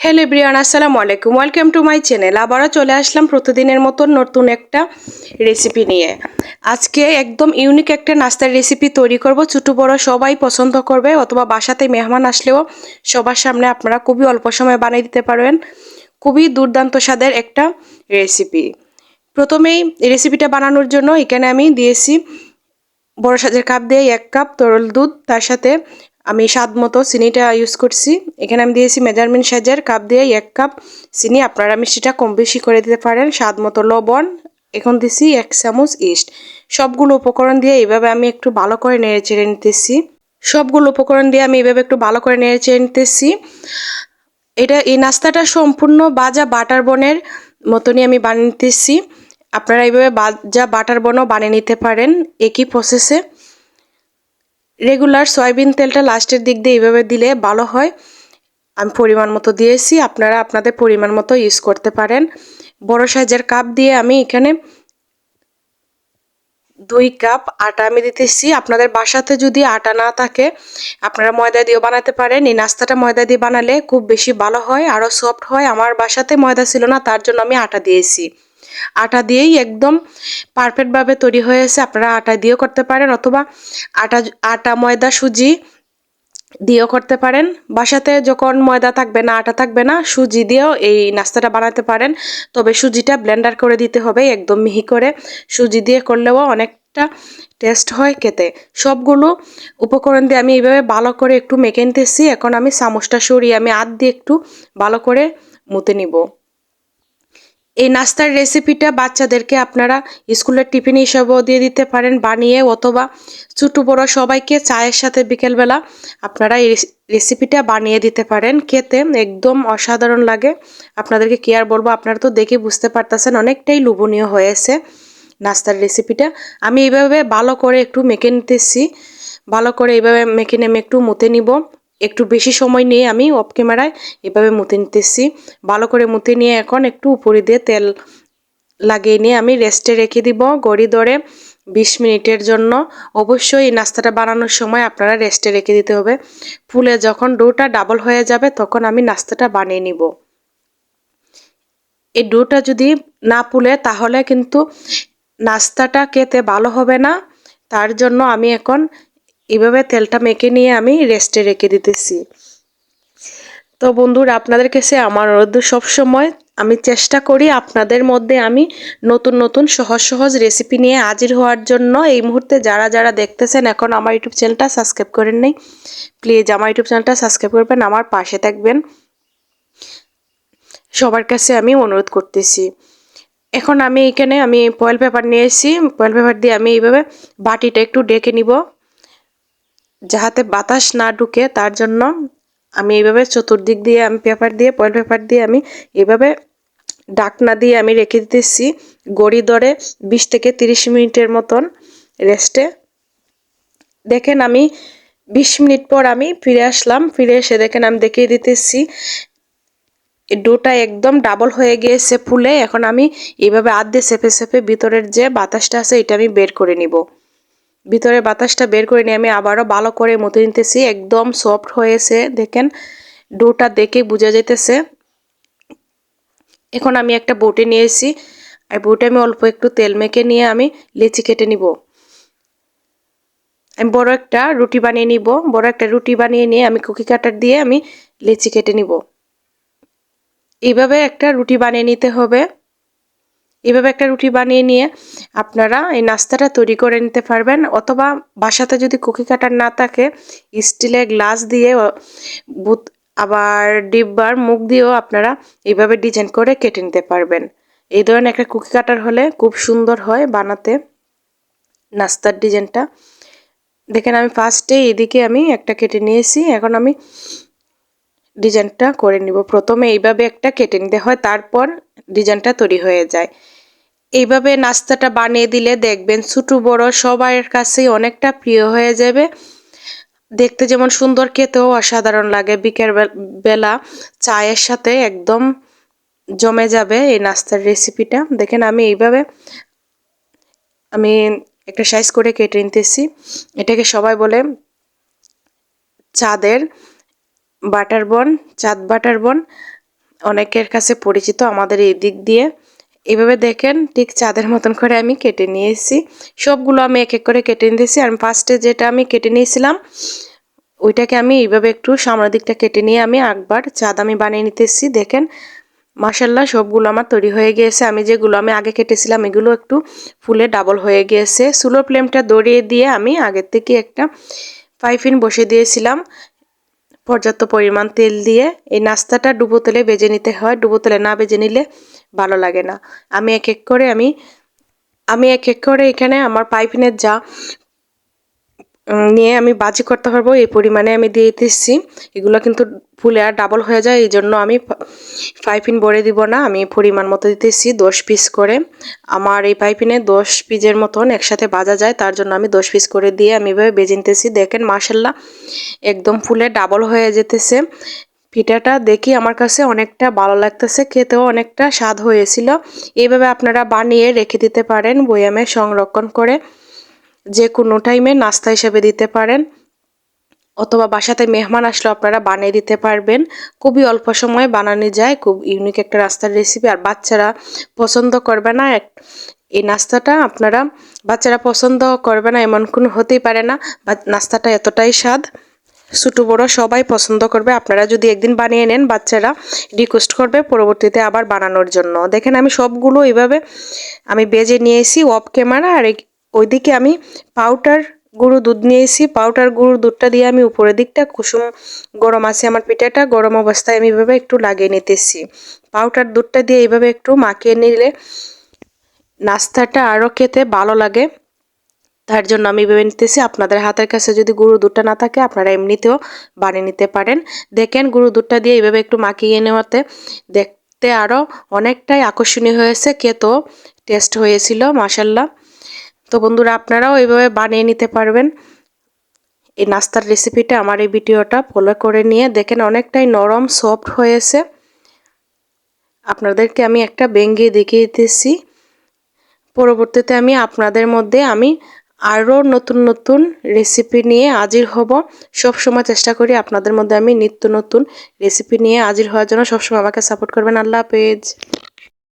Hello Brian আসসালামু আলাইকুম। Welcome to my channel আবারও চলে আসলাম প্রতিদিনের মতন নতুন একটা রেসিপি নিয়ে। আজকে একদম ইউনিক একটা নাস্তার রেসিপি তৈরি করব। ছোটো বড় সবাই পছন্দ করবে, অথবা বাসাতে মেহমান আসলেও সবার সামনে আপনারা খুবই অল্প সময় বানিয়ে দিতে পারবেন। খুবই দুর্দান্ত স্বাদের একটা রেসিপি প্রথমেই রেসিপিটা বানানোর জন্য এখানে আমি দিয়েছি বড় সাজের কাপ দিয়ে এক কাপ তরল দুধ, তার সাথে আমি স্বাদ মতো চিনিটা ইউজ করছি। এখানে আমি দিয়েছি মেজারমেন্ট সাজের কাপ দিয়ে এক কাপ চিনি। আপনারা মিষ্টিটা কম বেশি করে দিতে পারেন। স্বাদ মতো লবণ, এখন দিছি এক চামচ ইস্ট সবগুলো উপকরণ দিয়ে এইভাবে আমি একটু ভালো করে নেড়ে চেড়ে নিতেছি। সবগুলো উপকরণ দিয়ে আমি এইভাবে একটু ভালো করে নেড়ে চেড়ে নিতেছি। এটা, এই নাস্তাটা সম্পূর্ণ বাজা বাটার বনের মতনই আমি বানিয়ে নিতেছি। আপনারা এইভাবে বাজা বাটার বনও বানিয়ে নিতে পারেন একই প্রসেসে রেগুলার সয়াবিন তেলটা লাস্টের দিক দিয়ে এইভাবে দিলে ভালো হয়। আমি পরিমাণ মতো দিয়েছি, আপনারা আপনাদের পরিমাণ মতো ইউজ করতে পারেন। বড় সাইজের কাপ দিয়ে আমি এখানে দুই কাপ আটা আমি দিতেছি। আপনাদের বাসাতে যদি আটা না থাকে, আপনারা ময়দা দিয়েও বানাতে পারেন। এই নাস্তাটা ময়দা দিয়ে বানালে খুব বেশি ভালো হয়, আরও সফট হয়। আমার বাসাতে ময়দা ছিল না, তার জন্য আমি আটা দিয়েছি। আটা দিয়েই একদম পারফেক্টভাবে তৈরি হয়েছে আপনারা আটা দিয়েও করতে পারেন অথবা আটা আটা, ময়দা, সুজি দিয়েও করতে পারেন। বাসাতে যখন ময়দা থাকবে না, আটা থাকবে না, সুজি দিয়েও এই নাস্তাটা বানাতে পারেন। তবে সুজিটা ব্লেন্ডার করে দিতে হবে, একদম মিহি করে। সুজি দিয়ে করলেও অনেকটা টেস্ট হয় খেতে। সবগুলো উপকরণ দিয়ে আমি এইভাবে ভালো করে একটু মেখে নিতেছি। এখন আমি চামচটা সরিয়ে আমি আদ দিয়ে একটু ভালো করে মুতে নিব। এই নাস্তার রেসিপিটা বাচ্চাদেরকে আপনারা স্কুলের টিফিন হিসাবেও দিয়ে দিতে পারেন, বানিয়ে অথবা ছোটো বড়ো সবাইকে চায়ের সাথে বিকেলবেলা আপনারা এই রেসিপিটা বানিয়ে দিতে পারেন। খেতে একদম অসাধারণ লাগে। আপনাদেরকে কি আর বলব, আপনারা তো দেখে বুঝতে পারতেছেন অনেকটাই লোভনীয় হয়েছে নাস্তার রেসিপিটা আমি এইভাবে ভালো করে একটু মেখে নিতেছি। ভালো করে এইভাবে মেখে নেমে একটু মুতে নিব। একটু বেশি সময় নিয়ে আমি অফ ক্যামেরায় এভাবে মুতে নিতেছি। ভালো করে মুতে নিয়ে এখন একটু উপরে দিয়ে তেল লাগিয়ে নিয়ে আমি রেস্টে রেখে দিব গড়ি ধরে বিশ মিনিটের জন্য। অবশ্যই এই নাস্তাটা বানানোর সময় আপনারা রেস্টে রেখে দিতে হবে। ফুলে যখন ডোটা ডাবল হয়ে যাবে তখন আমি নাস্তাটা বানিয়ে নিব। এই ডোটা যদি না ফুলে তাহলে কিন্তু নাস্তাটা খেতে ভালো হবে না। তার জন্য আমি এখন এভাবে তেলটা মেখে নিয়ে আমি রেস্টে রেখে দিতেছি। তো বন্ধুরা, আপনাদের কাছে আমার অনুরোধ, সবসময় আমি চেষ্টা করি আপনাদের মধ্যে আমি নতুন নতুন সহজ সহজ রেসিপি নিয়ে হাজির হওয়ার জন্য। এই মুহূর্তে যারা যারা দেখতেছেন এখন আমার ইউটিউব চ্যানেলটা সাবস্ক্রাইব করেন নেই প্লিজ আমার ইউটিউব চ্যানেলটা সাবস্ক্রাইব করবেন, আমার পাশে থাকবেন। সবার কাছে আমি অনুরোধ করতেছি। এখন আমি এখানে আমি পয়েল পেপার নিয়ে এসেছি। পয়েল পেপার দিয়ে আমি এইভাবে বাটিটা একটু ডেকে নিব। যাহাতে বাতাস না ঢুকে, তার জন্য আমি এইভাবে চতুর্দিক দিয়ে আমি পেপার দিয়ে পয়েল পেপার দিয়ে আমি এভাবে ডাকনা দিয়ে আমি রেখে দিতেছি। গড়ি দরে বিশ থেকে তিরিশ মিনিটের মতন রেস্টে। দেখেন আমি বিশ মিনিট পর আমি ফিরে আসলাম। ফিরে এসে দেখেন আমি দেখিয়ে দিতেছি ডোটা একদম ডাবল হয়ে গিয়েছে ফুলে। এখন আমি এইভাবে আধে সেপে সেপে ভিতরের যে বাতাসটা আছে, এটা আমি বের করে নিব। ভিতরের বাতাসটা বের করে নিয়ে আমি আবারও ভালো করে মতে নিতেছি। একদম সফট হয়েছে, দেখেন। ডোটা দেখে বোঝা যেতেছে এখন আমি একটা বোটে নিয়েছি। আর বোটে আমি অল্প একটু তেল মেখে নিয়ে আমি লেচি কেটে নিব। আমি বড় একটা রুটি বানিয়ে নিব। বড় একটা রুটি বানিয়ে নিয়ে আমি কুকি কাটার দিয়ে আমি লেচি কেটে নিব। এইভাবে একটা রুটি বানিয়ে নিতে হবে। এভাবে একটা রুটি বানিয়ে নিয়ে আপনারা এই নাস্তাটা তৈরি করে নিতে পারবেন। অথবা বাসাতে যদি কুকি কাটার না থাকে, স্টিলের গ্লাস দিয়ে আবার ডিব্বার মুখ দিয়েও আপনারা এইভাবে ডিজাইন করে কেটে নিতে পারবেন। এই ধরনের একটা কুকি কাটার হলে খুব সুন্দর হয় বানাতে নাস্তার ডিজাইনটা। দেখেন আমি ফার্স্টে এদিকে আমি একটা কেটে নিয়েছি। এখন আমি ডিজাইনটা করে নিব। প্রথমে এইভাবে একটা কেটে নিতে হয়, তারপর ডিজাইনটা তৈরি হয়ে যায়। এইভাবে নাস্তাটা বানিয়ে দিলে দেখবেন ছোটো, বড় সবার কাছেই অনেকটা প্রিয় হয়ে যাবে। দেখতে যেমন সুন্দর, খেতেও অসাধারণ লাগে। বিকেল বেলা চায়ের সাথে একদম জমে যাবে এই নাস্তার রেসিপিটা। দেখেন আমি এইভাবে আমি একটা সাইজ করে কেটে নিতেছি। এটাকে সবাই বলে চাঁদের বাটার বন, চাঁদ বাটার বন, অনেকের কাছে পরিচিত আমাদের এই দিক দিয়ে। এভাবে দেখেন, ঠিক চাঁদের মতন করে আমি কেটে নিয়েছি। সবগুলো আমি এক এক করে কেটে নিয়েছি আর ফার্স্টে যেটা আমি কেটে নিয়েছিলাম, ওইটাকে আমি এইভাবে একটু সামনের দিকটা কেটে নিয়ে আমি একবার চাঁদ আমি বানিয়ে নিতেছি। দেখেন মাসাল্লাহ সবগুলো আমার তৈরি হয়ে গিয়েছে। আমি যেগুলো আমি আগে কেটেছিলাম, এগুলো একটু ফুলে ডাবল হয়ে গিয়েছে। সুলো ফ্লেমটা দড়িয়ে দিয়ে আমি আগের থেকে একটা পাইফিন বসে দিয়েছিলাম। পর্যাপ্ত পরিমাণ তেল দিয়ে এই নাস্তাটা ডুবো তেলে বেজে নিতে হয়। ডুবো তেলে না বেজে নিলে ভালো লাগে না। আমি এক এক করে আমি আমি এক এক করে এখানে আমার পাইপিনের যা নিয়ে আমি বাজি করতে পারব, এই পরিমাণে আমি দিয়ে দিচ্ছি। এগুলো কিন্তু ফুলে আর ডাবল হয়ে যায় এই জন্য আমি পাইপিন ভরে দিব না, আমি পরিমাণ মতো দিতেছি, দশ পিস করে। আমার এই পাইপিনে দশ পিসের মতন একসাথে বাজা যায়, তার জন্য আমি দশ পিস করে দিয়ে আমি এভাবে বেজে নিতেছি। দেখেন মাসাল্লাহ একদম ফুলে ডাবল হয়ে যেতেছে। পিঠাটা দেখি আমার কাছে অনেকটা ভালো লাগতেছে, খেতেও অনেকটা স্বাদ হয়েছিল। এইভাবে আপনারা বানিয়ে রেখে দিতে পারেন, বয়ামে সংরক্ষণ করে। যে কোনো টাইমে নাস্তা হিসেবে দিতে পারেন, অথবা বাসাতে মেহমান আসলে আপনারা বানিয়ে দিতে পারবেন। খুবই অল্প সময়ে বানানো যায়, খুব ইউনিক একটা নাস্তার রেসিপি আর বাচ্চারা পছন্দ করবে না। এই নাস্তাটা আপনারা, বাচ্চারা পছন্দ করবে না, এমন কোনো হতেই পারে না, বা নাস্তাটা এতটাই স্বাদ। ছোটো, বড়ো সবাই পছন্দ করবে। আপনারা যদি একদিন বানিয়ে নেন, বাচ্চারা রিকোয়েস্ট করবে পরবর্তীতে আবার বানানোর জন্য। দেখেন আমি সবগুলো এইভাবে আমি বেজে নিয়েছি অফ ক্যামেরা আর ওইদিকে আমি পাউডার গুঁড়ো দুধ নিয়েছি। পাউডার গুঁড়ো দুধটা দিয়ে আমি উপরের দিকটা কুসুম গরম আছে আমার পিঠাটা, গরম অবস্থায় আমি এভাবে একটু লাগিয়ে নিতেছি। পাউডার দুধটা দিয়ে এইভাবে একটু মাখিয়ে নিলে নাস্তাটা আরও খেতে ভালো লাগে। তার জন্য আমি ভেবে নিতেছি, আপনাদের হাতের কাছে যদি গুঁড়ো দুধটা না থাকে, আপনারা এমনিতেও বানিয়ে নিতে পারেন। দেখেন, গুঁড়ো দুধটা দিয়ে এইভাবে একটু মাখিয়ে নেওয়াতে দেখতে আরও অনেকটাই আকর্ষণীয় হয়েছে, খেতেও টেস্ট হয়েছিল মাসাল্লাহ তো বন্ধুরা, আপনারাও এইভাবে বানিয়ে নিতে পারবেন। এই নাস্তার রেসিপিটা আমার এই ভিডিওটা ফলো করে নিয়ে দেখেন অনেকটাই নরম সফট হয়েছে। আপনাদেরকে আমি একটা বেঙ্গি দেখিয়ে দিতেছি পরবর্তীতে আমি আপনাদের মধ্যে আমি আরও নতুন নতুন রেসিপি নিয়ে হাজির হব। সব সময় চেষ্টা করি আপনাদের মধ্যে আমি নিত্য নতুন রেসিপি নিয়ে হাজির হওয়ার জন্য। সবসময় আমাকে সাপোর্ট করবেন। আল্লাহ হাফেজ।